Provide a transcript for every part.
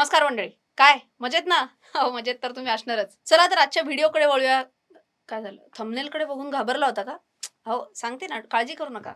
नमस्कार मंडळी. काय? मजेत ना? हो मजेत तर तुम्ही असणारच. चला तर आजच्या व्हिडिओकडे वळूया. काय झालं? थंबनेलकडे बघून घाबरला होता का? हो सांगते ना काळजी करू नका.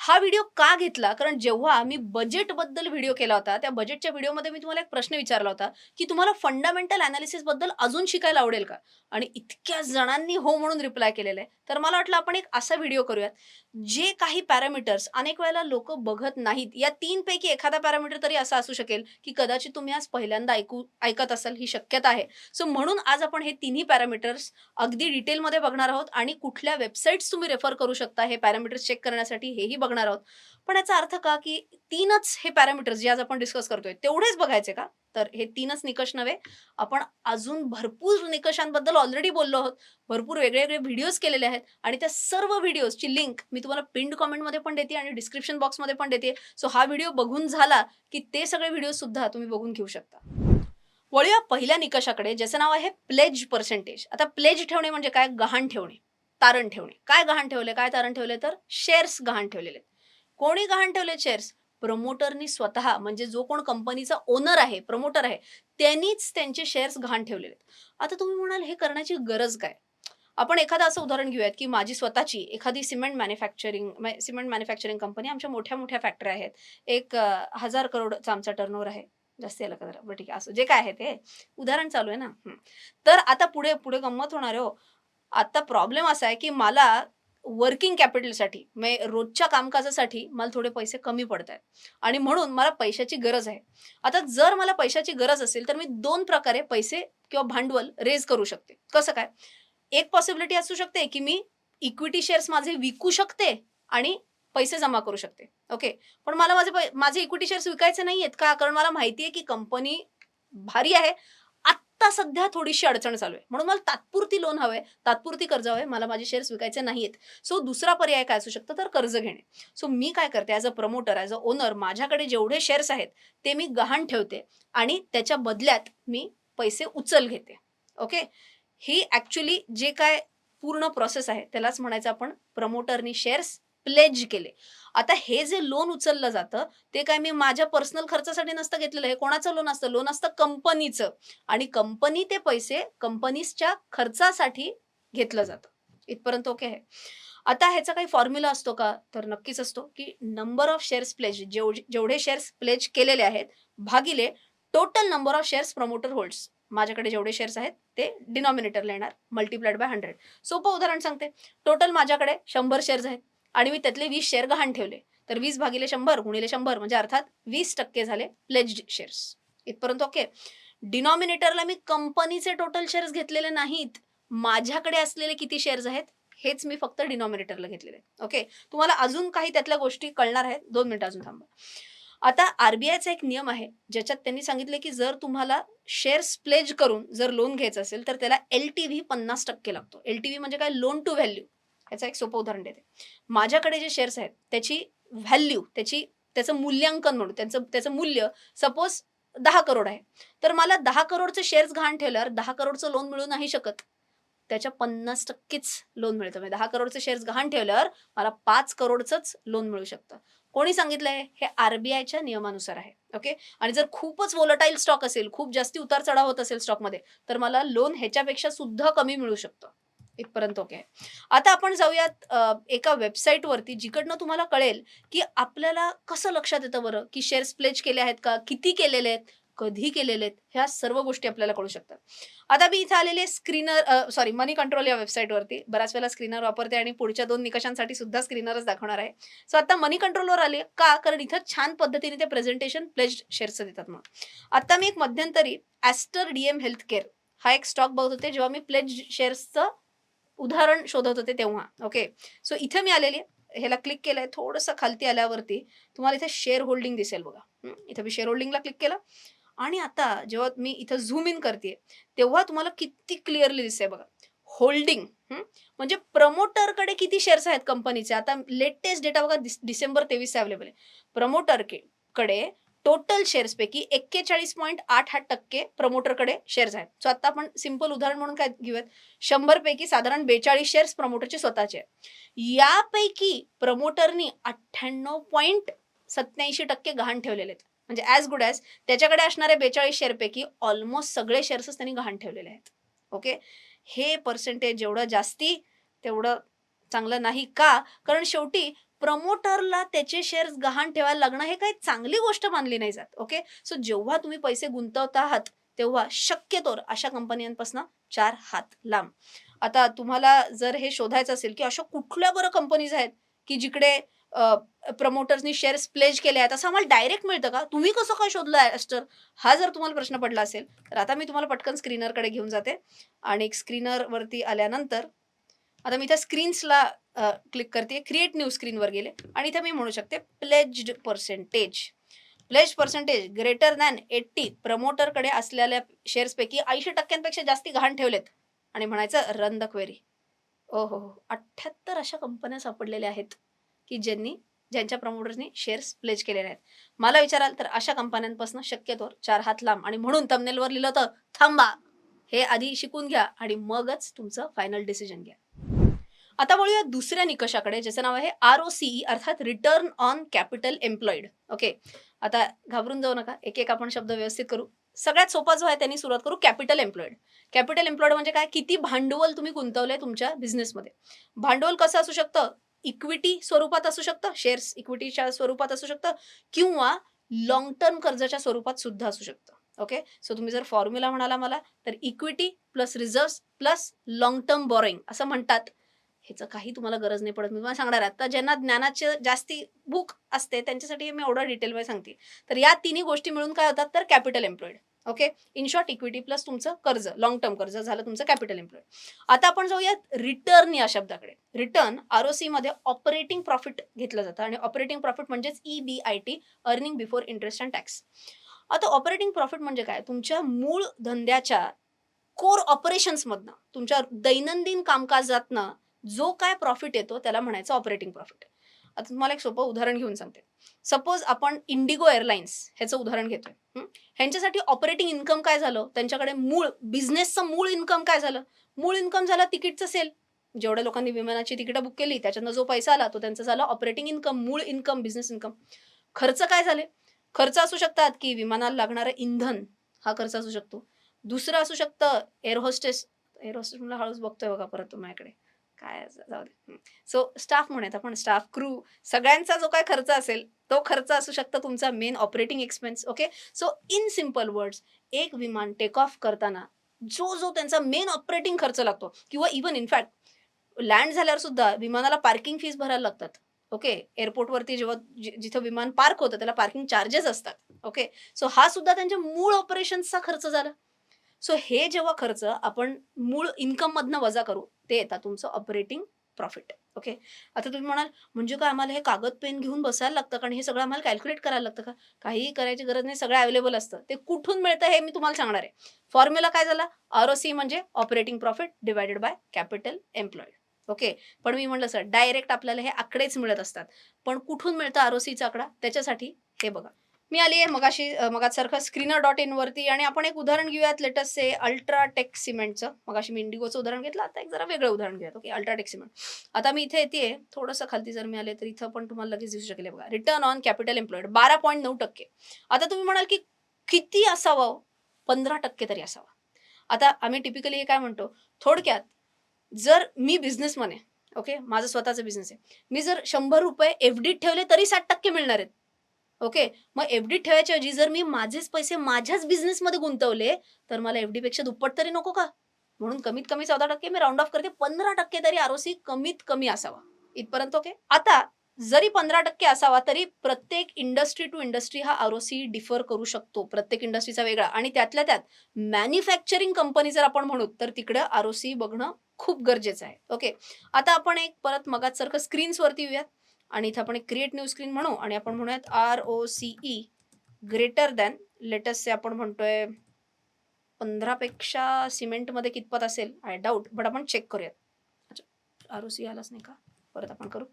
हा व्हिडिओ का घेतला? कारण जेव्हा मी बजेटबद्दल व्हिडिओ केला होता त्या बजेटच्या व्हिडिओमध्ये मी तुम्हाला एक प्रश्न विचारला होता की तुम्हाला फंडामेंटल अनालिसिसबद्दल अजून शिकायला आवडेल का? आणि इतक्या जणांनी हो म्हणून रिप्लाय केलेला. आहे तर मला वाटलं आपण एक असा व्हिडिओ करूयात. जे काही पॅरामीटर्स अनेक वेळेला लोक बघत नाहीत या तीनपैकी एखादा पॅरामीटर तरी असा असू शकेल की कदाचित तुम्ही आज पहिल्यांदा ऐकू ऐकत असाल ही शक्यता आहे. सो म्हणून आज आपण हे तिन्ही पॅरामीटर्स अगदी डिटेलमध्ये बघणार आहोत आणि कुठल्या वेबसाईट्स तुम्ही रेफर करू शकता हे पॅरामीटर्स चेक करण्यासाठी हेही बघणार आहोत. पण याचा अर्थ का की तीनच हे पॅरामीटर्स जे आज आपण डिस्कस करतोय तेवढेच बघायचे का? तर हे तीनच निकष नव्हे. आपण अजून भरपूर निकषांबद्दल ऑलरेडी बोललो आहोत. भरपूर वेगळे वेगळे व्हिडिओज केलेले आहेत. आणि त्या सर्व व्हिडिओजची लिंक मी तुम्हाला पिंड कॉमेंटमध्ये पण देते आणि डिस्क्रिप्शन बॉक्समध्ये पण देते. सो हा व्हिडिओ बघून झाला की ते सगळे व्हिडिओ सुद्धा तुम्ही बघून घेऊ शकता. वळूया पहिल्या निकषाकडे. ज्याचं नाव आहे प्लेज पर्सेंटेज आता प्लेज ठेवणे म्हणजे काय? गहाण ठेवणे. तारण ठेवणे. काय गहाण ठेवले? काय तारण ठेवले? तर शेअर्स गहाण ठेवलेले कोणी गहाण ठेवले? शेअर्स प्रमोटरनी स्वतः म्हणजे जो कोण कंपनीचा ओनर आहे प्रमोटर आहे त्यांनीच त्यांचे शेअर्स घाण ठेवलेले आहेत. आता तुम्ही म्हणाल हे करण्याची गरज काय? आपण एखादं असं उदाहरण घेऊयात की माझी स्वतःची एखादी cement manufacturing cement manufacturing company आमच्या मोठ्या मोठ्या फॅक्टरी आहेत. एक हजार करोडचा आमचा टर्नओव्हर आहे. जास्त याला का जरा? बरं ठीक आहे असं जे काय आहे ते. उदाहरण चालू आहे ना? तर आता पुढे पुढे गंमत होणार आहे हो. आता प्रॉब्लेम असा आहे की मला वर्किंग कॅपिटलसाठी म्हणजे रोजच्या कामकाजासाठी मला थोडे पैसे कमी पडत आहेत आणि म्हणून मला पैशाची गरज आहे. आता जर मला पैशाची गरज असेल तर मी दोन प्रकारे पैसे किंवा भांडवल रेज करू शकते. कसं काय? एक पॉसिबिलिटी असू शकते की मी इक्विटी शेअर्स माझे विकू शकते आणि पैसे जमा करू शकते. ओके पण मला माझे माझे इक्विटी शेअर्स विकायचे नाही आहेत का? कारण मला माहिती आहे की कंपनी भारी आहे. आत्ता सध्या थोडीशी अडचण चालू आहे. म्हणून मला तात्पुरती लोन हवंय तात्पुरती कर्ज हवे मला माझे शेअर्स विकायचे नाहीयेत. सो दुसरा पर्याय काय असू शकतं तर कर्ज घेणे. सो मी काय करते as a promoter as a owner माझ्याकडे जेवढे शेअर्स आहेत ते मी गहाण ठेवते आणि त्याच्या बदल्यात मी पैसे उचल घेते. ओके ही ॲक्च्युली जे काय पूर्ण प्रोसेस आहे त्यालाच म्हणायचं आपण प्रमोटरनी शेअर्स प्लेज केले. आता हे जे लोन उचललं जातं ते काय मी माझ्या पर्सनल खर्चासाठी नसतं घेतलेलं हे कोणाचं लोन असतं? लोन असतं कंपनीचं आणि कंपनी ते पैसे कंपनीजच्या खर्चासाठी घेतलं जातं. इथपर्यंत ओके आहे. आता ह्याचा काही फॉर्म्युला असतो का? तर नक्कीच असतो की नंबर ऑफ शेअर्स प्लेज जेव जेवढे शेअर्स प्लेज केलेले आहेत भागिले total number of shares promoter holds माझ्याकडे जेवढे शेअर्स आहेत ते डिनॉमिनेटरला येणार मल्टिप्लाइड बाय हंड्रेड सोपं उदाहरण सांगते. टोटल माझ्याकडे शंभर शेअर्स आहेत. आणि मी त्यातले वीस शेअर गहाण ठेवले. तर वीस भागिले शंभर गुणिले शंभर म्हणजे अर्थात वीस टक्के झाले प्लेज्ड शेअर्स इथपर्यंत ओके डिनॉमिनेटरला मी कंपनीचे टोटल शेअर्स घेतलेले नाहीत. माझ्याकडे असलेले किती शेअर्स आहेत? हेच मी फक्त डिनॉमिनेटरला घेतलेले. ओके तुम्हाला अजून काही त्यातल्या गोष्टी कळणार आहेत. दोन मिनिटं अजून थांबा. आता आरबीआयचा एक नियम आहे ज्याच्यात त्यांनी सांगितले की जर तुम्हाला शेअर्स प्लेज करून जर लोन घ्यायचं असेल तर त्याला एल टी व्ही पन्नास टक्के लागतो. एल टी व्ही म्हणजे काय? लोन टू व्हॅल्यू याचं एक सोपं उदाहरण देते. माझ्याकडे जे शेअर्स आहेत त्याची व्हॅल्यू त्याची त्याचं मूल्यांकन म्हणून त्यांचं त्याचं मूल्य सपोज दहा करोड आहे. तर मला दहा करोडचे शेअर्स घाण ठेवल्यावर दहा करोडचं लोन मिळू नाही शकत. त्याच्या पन्नास टक्केच लोन मिळतं. म्हणजे दहा करोडचे शेअर्स गहाण ठेवल्यावर मला पाच करोडचंच लोन मिळू शकतं. कोणी सांगितलंय? हे आरबीआयच्या नियमानुसार आहे. ओके आणि जर खूपच वोलटाईल स्टॉक असेल खूप जास्ती उतार चढाव होत असेल स्टॉकमध्ये तर मला लोन ह्याच्यापेक्षा सुद्धा कमी मिळू शकतं. इथपर्यंत ओके आहे. आता आपण जाऊयात एका वेबसाईटवरती जिकडनं तुम्हाला कळेल की आपल्याला कसं लक्षात येतं बरं? की शेअर्स प्लेज केले आहेत का? किती केलेले आहेत? कधी केलेले आहेत? ह्या सर्व गोष्टी आपल्याला कळू शकतात. आता मी इथे आलेले स्क्रीनर सॉरी मनी कंट्रोल या वेबसाईटवरती बऱ्याच वेळेला स्क्रीनर वापरते आणि पुढच्या दोन निकषांसाठी सुद्धा स्क्रीनरच दाखवणार आहे. सो आता मनी कंट्रोलवर आले का? कारण इथं छान पद्धतीने ते प्रेझेंटेशन प्लेज शेअर्सचं देतात मग आता मी एक मध्यंतरी ॲस्टर डीएम हेल्थ केअर हा एक स्टॉक बघत होते जेव्हा मी प्लेज शेअर्सचं उदाहरण शोधत होते तेव्हा. ओके सो इथे मी आलेली आहे. ह्याला क्लिक केलंय. थोडंसं खालती आल्यावरती तुम्हाला इथे शेअर होल्डिंग दिसेल बघा. हं, इथे मी शेअर होल्डिंगला क्लिक केलं. आणि आता जेव्हा मी इथं झूम इन करते तेव्हा तुम्हाला किती क्लिअरली दिसतंय बघा. होल्डिंग म्हणजे प्रमोटरकडे किती शेअर्स आहेत कंपनीचे आता लेटेस्ट डेटा बघा डिसेंबर तेवीस अवेलेबल आहे. प्रमोटरकडे टोटल शेअर्सपैकी एक्केचाळीस पॉईंट आठ आठ टक्के प्रमोटरकडे शेअर्स आहेत. सो आता आपण सिंपल उदाहरण म्हणून काय घेऊयात? शंभरपैकी साधारण बेचाळीस शेअर्स प्रमोटरचे स्वतःचे यापैकी प्रमोटरनी अठ्ठ्याण्णव पॉईंट सत्याऐंशी टक्के गहाण ठेवलेले आहेत. म्हणजे ॲज गुड ॲज त्याच्याकडे असणाऱ्या बेचाळीस शेअरपैकी ऑलमोस्ट सगळे शेअर्सच त्यांनी गहाण ठेवलेले आहेत. ओके हे पर्सेंटेज जेवढं जास्ती तेवढं चांगलं नाही का? कारण शेवटी प्रमोटरला त्याचे शेअर्स गहाण ठेवायला लागणं हे काही चांगली गोष्ट मानली नाही जात ओके सो जेव्हा तुम्ही पैसे गुंतवत आहात तेव्हा शक्यतोर अशा कंपन्यांपासून चार हात लांब. आता तुम्हाला जर हे शोधायचं असेल की अशा कुठल्या बरं कंपनीज आहेत की जिकडे प्रमोटर्सनी शेअर्स प्लेज केले आहेत असं आम्हाला डायरेक्ट मिळतं का? तुम्ही कसं काय शोधलं अस्टर हा जर तुम्हाला प्रश्न पडला असेल तर आता मी तुम्हाला पटकन स्क्रीनरकडे घेऊन जाते. आणि स्क्रीनरवरती आल्यानंतर आता मी त्या स्क्रीन्सला क्लिक करते. क्रिएट न्यू स्क्रीनवर गेले. आणि इथे मी म्हणू शकते pledged percentage pledge percentage greater than eighty प्रमोटरकडे असलेल्या शेअर्सपैकी ऐंशी टक्क्यांपेक्षा जास्ती घाण ठेवलेत. आणि म्हणायचं रन द क्वेरी ओ हो हो. अठ्ठ्याहत्तर अशा कंपन्या सापडलेल्या आहेत की ज्यांनी ज्यांच्या प्रमोटर्सनी शेअर्स प्लेज केलेले आहेत. मला विचाराल तर अशा कंपन्यांपासून शक्यतोवर चार हात लांब आणि म्हणून तमनेलवर लिहिलं होतं थांबा हे आधी शिकून घ्या आणि मगच तुमचं फायनल डिसिजन घ्या. आता वळूया दुसऱ्या निकषाकडे ज्याचं नाव आहे आर ओ सीई अर्थात return on capital employed okay आता घाबरून जाऊ नका. एक एक आपण शब्द व्यवस्थित करू. सगळ्यात सोपा जो आहे त्यांनी सुरुवात करू कॅपिटल एम्प्लॉईड कॅपिटल एम्प्लॉईड म्हणजे काय? किती भांडवल तुम्ही गुंतवलंय तुमच्या बिझनेसमध्ये भांडवल कसं असू शकतं? इक्विटी स्वरूपात असू शकतं? शेअर्स इक्विटीच्या स्वरूपात असू शकतं? किंवा लॉंग टर्म कर्जाच्या स्वरूपात सुद्धा असू शकतं. ओके सो तुम्ही जर फॉर्म्युला म्हणाला मला तर equity plus reserve plus long term borrowing असं म्हणतात. ह्याचं काही तुम्हाला गरज नाही पडत. मी तुम्हाला सांगणार आहे. आता ज्यांना ज्ञानाचे जास्ती बुक असते त्यांच्यासाठी मी एवढं डिटेलमध्ये सांगते. तर या तिन्ही गोष्टी मिळून काय होतात तर capital employed okay in short equity plus तुमचं कर्ज लॉंग टर्म कर्ज झालं तुमचं कॅपिटल एम्प्लॉईड आता आपण जाऊया रिटर्न या शब्दाकडे. रिटर्न आर ओ मध्ये ऑपरेटिंग प्रॉफिट घेतलं जातं आणि ऑपरेटिंग प्रॉफिट म्हणजेच E B I T earning before interest and tax आता ऑपरेटिंग प्रॉफिट म्हणजे काय? तुमच्या मूळ धंद्याच्या कोर ऑपरेशन्समधनं तुमच्या दैनंदिन कामकाजातनं जो काय प्रॉफिट येतो त्याला म्हणायचं ऑपरेटिंग प्रॉफिट आता तुम्हाला एक सोपं उदाहरण घेऊन सांगते. सपोज आपण इंडिगो एअरलाइन्स ह्याचं उदाहरण घेतोय. ह्यांच्यासाठी ऑपरेटिंग इन्कम काय झालं? त्यांच्याकडे मूळ बिझनेसचं मूळ इन्कम काय झालं? मूळ इन्कम झालं तिकीटचं सेल जेवढ्या लोकांनी विमानाची तिकीटं बुक केली त्याच्यातनं जो पैसा आला तो त्यांचा झाला ऑपरेटिंग इन्कम मूळ इन्कम बिझनेस इन्कम खर्च काय झाले? खर्च असू शकतात की विमानाला लागणारं इंधन हा खर्च असू शकतो. दुसरं असू शकतं एअर होस्टेस एअर होस्टेस मला हळूच बघतोय बघा परत तुम्हाला काय असं- जाऊ दे. सो स्टाफ म्हणूयात आपण स्टाफ क्रू सगळ्यांचा जो काय खर्च असेल तो खर्च असू शकतो तुमचा main operating expense okay so in simple words एक विमान टेक ऑफ करताना जो जो त्यांचा मेन ऑपरेटिंग खर्च लागतो किंवा इवन इनफॅक्ट लँड झाल्यावर सुद्धा विमानाला पार्किंग फीस भरायला लागतात ओके एअरपोर्टवरती जेव्हा जिथं विमान पार्क होतं त्याला पार्किंग चार्जेस असतात ओके सो हा सुद्धा त्यांच्या मूळ ऑपरेशन्सचा खर्च झाला. सो हे जेव्हा खर्च आपण मूळ इन्कममधनं वजा करू ते येतात तुमचं ऑपरेटिंग प्रॉफिट ओके आता तुम्ही म्हणाल म्हणजे काय आम्हाला हे कागद पेन घेऊन बसायला लागतं कारण हे सगळं आम्हाला कॅल्क्युलेट करायला लागतं का? काहीही करायची गरज नाही सगळं अवेलेबल असतं. ते कुठून मिळतं हे मी तुम्हाला सांगणार आहे. फॉर्म्युला काय झाला? आर ओ सी म्हणजे operating profit divided by capital employed okay पण मी म्हटलं सर डायरेक्ट आपल्याला हे आकडेच मिळत असतात. पण कुठून मिळतं आर ओ सीचा आकडा? त्याच्यासाठी हे बघा. मी आली आहे मगाशी मगासारखं स्क्रीनर डॉट इन वरती आणि आपण एक उदाहरण घेऊयात लेटस से अल्ट्राटेक सिमेंटचं मगाशी मी इंडिगोचं उदाहरण घेतलं आता एक जरा वेगळं उदाहरण घेऊयात. ओके अल्ट्राटेक सिमेंट आता मी इथे येते थोडंसं खालती जर मी आले तर इथं पण तुम्हाला लगेच दिसू शकेल बघा. रिटर्न ऑन कॅपिटल एम्प्लॉईड बारा पॉईंट नऊ टक्के. आता तुम्ही म्हणाल की किती असावं? पंधरा टक्के तरी असावा. आता आम्ही टिपिकली हे काय म्हणतो? थोडक्यात जर मी बिझनेसमन आहे ओके माझं स्वतःचा बिझनेस आहे. मी जर शंभर रुपये एफ डीत ठेवले तरी साठ टक्के मिळणार आहेत. ओके? मग एफ डी ठेवायच्या ऐवजी जर मी माझेच पैसे माझ्याच बिझनेसमध्ये गुंतवले तर मला एफ डीपेक्षा दुप्पट तरी नको का? म्हणून कमीत कमी चौदा टक्के मी राऊंड ऑफ करते. पंधरा टक्के तरी आरोसी कमीत कमी असावा. इथपर्यंत ओके? आता जरी पंधरा टक्के असावा तरी प्रत्येक इंडस्ट्री टू इंडस्ट्री हा आरोसी डिफर करू शकतो. प्रत्येक इंडस्ट्रीचा वेगळा. आणि त्यातल्या त्यात मॅन्युफॅक्चरिंग कंपनी जर आपण म्हणू तर तिकडे सी बघणं खूप गरजेचं आहे. ओके? आता आपण एक परत मगात सारखं स्क्रीन्सवरती येऊयात. आणि इथं आपण एक क्रिएट न्यू स्क्रीन म्हणू आणि आपण म्हणूयात R O C E greater than latest आपण म्हणतोय पंधरापेक्षा सिमेंटमध्ये कितपत असेल? आय डाऊट बट आपण चेक करूयात. अच्छा आर ओ सी आलाच नाही का? परत आपण करू.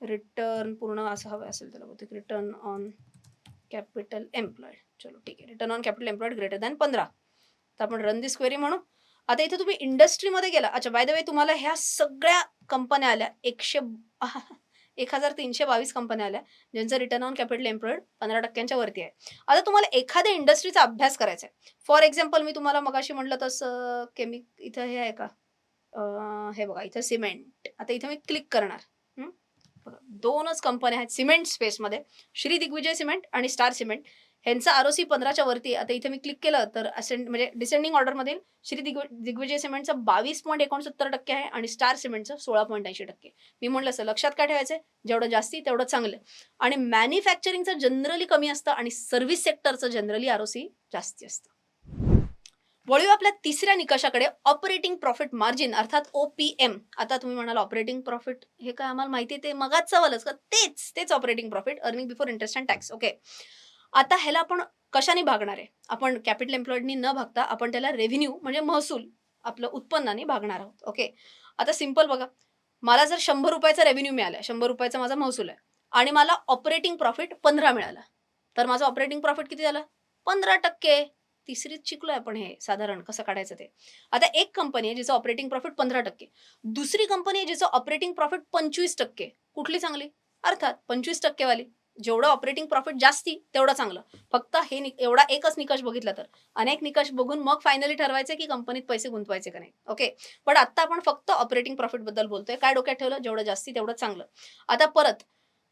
रिटर्न पूर्ण असं हवं असेल त्याला बहुतेक. रिटर्न ऑन कॅपिटल एम्प्लॉईड चलो ठीक आहे. Return on capital employed greater than पंधरा. तर आपण रन दिस क्वेरी म्हणू. आता इथे तुम्ही इंडस्ट्रीमध्ये गेला. अच्छा बाय द वे तुम्हाला ह्या सगळ्या कंपन्या आल्या एकशे एक हजार तीनशे बावीस कंपन्या आल्या ज्यांचं रिटर्न ऑन कॅपिटल एम्प्लॉईड पंधरा टक्क्यांच्या वरती आहे. आता तुम्हाला एखाद्या इंडस्ट्रीचा अभ्यास करायचा आहे. फॉर एक्झाम्पल मी तुम्हाला मगाशी म्हटलं तसं केमिक इथं हे आहे का? हे बघा इथं सिमेंट आता इथं मी क्लिक करणार. दोनच कंपन्या आहेत सिमेंट स्पेसमध्ये श्री दिग्विजय सिमेंट आणि स्टार सिमेंट ह्यांचं आर ओ सी पंधराच्या वरती आता इथे मी क्लिक केलं तर असेंड म्हणजे डिसेंडिंग ऑर्डरमधील श्री दिग्व दिग्विजय सिमेंटचं बावीस पॉईंट एकोणसत्तर टक्के आहे आणि स्टार सिमेंटचं सोळा पॉईंट ऐंशी टक्के. मी म्हटलं असं लक्षात काय ठेवायचं जेवढं जास्ती तेवढं चांगलं. आणि मॅन्युफॅक्चरिंगचं जनरली कमी असतं आणि सर्व्हिस सेक्टरचं जनरली आर ओ सी जास्ती असतं. वळूया आपल्या तिसऱ्या निकषाकडे. ऑपरेटिंग प्रॉफिट मार्जिन अर्थात ओपीएम आता तुम्ही म्हणाल ऑपरेटिंग प्रॉफिट हे काय आम्हाला माहिती आहे? ते मगाच सवालच का? तेच तेच operating profit earning before interest and tax okay आता ह्याला आपण कशाने भागणार आहे? आपण कॅपिटल एम्प्लॉईडनी न भागता आपण त्याला रेव्हेन्यू म्हणजे महसूल आपलं उत्पन्नाने भागणार आहोत. ओके आता सिंपल बघा. मला जर शंभर रुपयाचा रेव्हेन्यू मिळाला शंभर रुपयाचा माझा महसूल आहे आणि मला ऑपरेटिंग प्रॉफिट पंधरा मिळाला तर माझं ऑपरेटिंग प्रॉफिट किती झाला? पंधरा टक्के. तिसरीत शिकलोय आपण हे साधारण कसं काढायचं ते. आता एक कंपनी आहे जिचं ऑपरेटिंग प्रॉफिट पंधरा टक्के. दुसरी कंपनी आहे जिचं ऑपरेटिंग प्रॉफिट पंचवीस टक्के. कुठली चांगली? अर्थात पंचवीस टक्केवाली. जेवढं ऑपरेटिंग प्रॉफिट जास्ती तेवढं चांगलं. फक्त हे नि- एवढा एकच निकष बघितला तर. अनेक निकष बघून मग फायनली ठरवायचे की कंपनीत पैसे गुंतवायचे का नाही. ओके पण आता आपण फक्त ऑपरेटिंग प्रॉफिटबद्दल बोलतोय. काय डोक्यात ठेवलं? जेवढं जास्ती तेवढं चांगलं. आता परत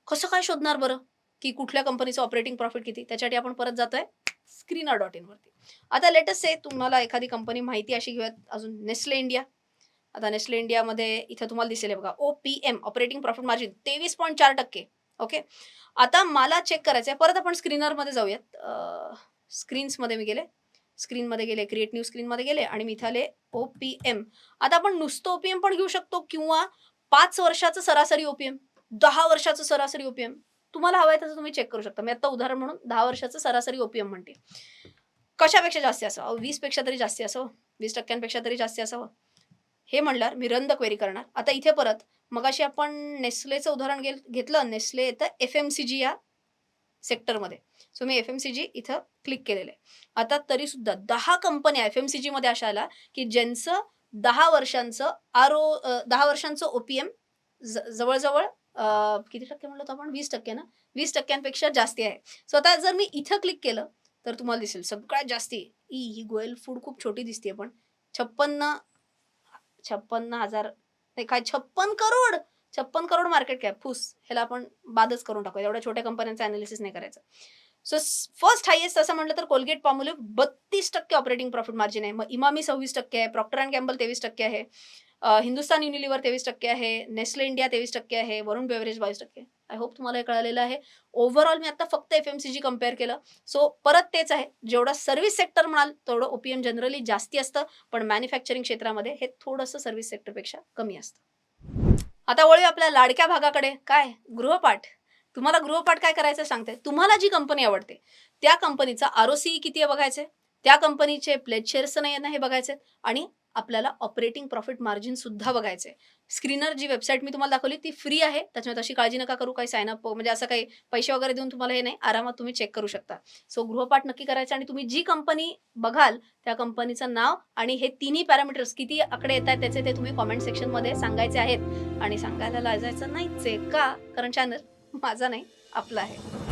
कसं काय शोधणार बरं? की कुठल्या कंपनीचं ऑपरेटिंग प्रॉफिट किती? त्याच्यासाठी आपण परत जातोय स्क्रीनर डॉट इन वरती. आता लेटेस्ट आहे तुम्हाला एखादी कंपनी माहिती अशी घेऊयात. अजून नेस्ले इंडिया आता नेस्ले इंडियामध्ये इथं तुम्हाला दिसेल बघा. O P M operating profit margin तेवीस पॉईंट चार टक्के. ओके आता मला चेक करायचं आहे परत आपण स्क्रीनरमध्ये जाऊयात. स्क्रीन्समध्ये मी गेले. स्क्रीनमध्ये गेले क्रिएट न्यू स्क्रीनमध्ये गेले आणि मी इथे आले ओ पी एम आता आपण नुसतं ओपीएम पण घेऊ शकतो किंवा पाच वर्षाचं सरासरी ओपीएम दहा वर्षाचं सरासरी ओपीएम तुम्हाला हवं आहे तसं तुम्ही चेक करू शकता. मी आता उदाहरण म्हणून दहा वर्षाचं सरासरी ओपीएम म्हणते. कशापेक्षा जास्ती असावं? वीसपेक्षा तरी जास्ती असावं? वीस टक्क्यांपेक्षा तरी जास्ती असावं? हे म्हणल्यावर मी रंद क्वेरी करणार. आता इथे परत मगाशी आपण नेस्लेचं उदाहरण घेल घेतलं नेस्ले येतं एफ एम सी जी या सेक्टरमध्ये सो मी एफ एम सी जी इथं क्लिक केलेलं आहे. आता तरीसुद्धा दहा कंपन्या एफ एम सी जीमध्ये अशा आल्या की ज्यांचं दहा वर्षांचं आर ओ दहा वर्षांचं ओ पी एम ज जवळजवळ किती टक्के म्हणलं होतं आपण? वीस टक्के ना? वीस टक्क्यांपेक्षा जास्ती आहे. सो आता जर मी इथं क्लिक केलं तर तुम्हाला दिसेल सगळ्यात जास्ती ई ही गोयल फूड खूप छोटी दिसते पण छप्पन्न छप्पन्न हजार नाही काय छप्पन करोड? छप्पन करोड मार्केट कॅप फुस. ह्याला आपण बादच करून टाकूया. एवढ्या छोट्या कंपन्यांचं अनालिसिस नाही करायचं. सो फर्स्ट हायेस्ट असं म्हटलं तर कोलगेट पॉम्युलिव्ह बत्तीस टक्के ऑपरेटिंग प्रॉफिट मार्जिन आहे. मग इमामी सव्वीस टक्के आहे. प्रॉक्टर अँड कॅम्बल तेवीस टक्के आहे. हिंदुस्तान युनिलिव्हर तेवीस टक्के आहे नेस्ले इंडिया तेवीस टक्के आहे वरुण बेवरेज बावीस टक्के. आय होप तुम्हाला हे कळालेलं आहे. ओव्हरऑल मी आता फक्त F M C G compare केलं. सो परत तेच आहे. जेवढं सर्व्हिस सेक्टर म्हणाल तेवढं ओपीएम जनरली जास्ती असतं. पण मॅन्युफॅक्चरिंग क्षेत्रामध्ये हे थोडंसं सर्व्हिस सेक्टरपेक्षा कमी असतं. आता वळू आपल्या लाडक्या भागाकडे. काय? गृहपाठ. तुम्हाला गृहपाठ काय करायचं सांगते? तुम्हाला जी कंपनी आवडते त्या कंपनीचा आर ओ सी किती आहे बघायचे? त्या कंपनीचे प्लेट शेअर्स नाही आहे ना हे बघायचे? आणि आपल्याला ऑपरेटिंग प्रॉफिट मार्जिन सुद्धा आहे स्क्रीनर जी वेबसाईट मी तुम्हाला दाखवली ती फ्री आहे. त्याच्यामुळे तशी काळजी नका करू काही सायनअप म्हणजे असं काही पैसे वगैरे देऊन तुम्हाला हे नाही. आरामात तुम्ही चेक करू शकता. सो गृहपाठ नक्की करायचं आणि तुम्ही जी कंपनी बघाल त्या कंपनीचं नाव आणि हे तिन्ही पॅरामीटर्स किती आकडे येत आहेत त्याचे ते तुम्ही कॉमेंट सेक्शनमध्ये सांगायचे आहेत. आणि सांगायला लाजायचं नाहीच आहे का? कारण चॅनल माझा नाही आपला आहे.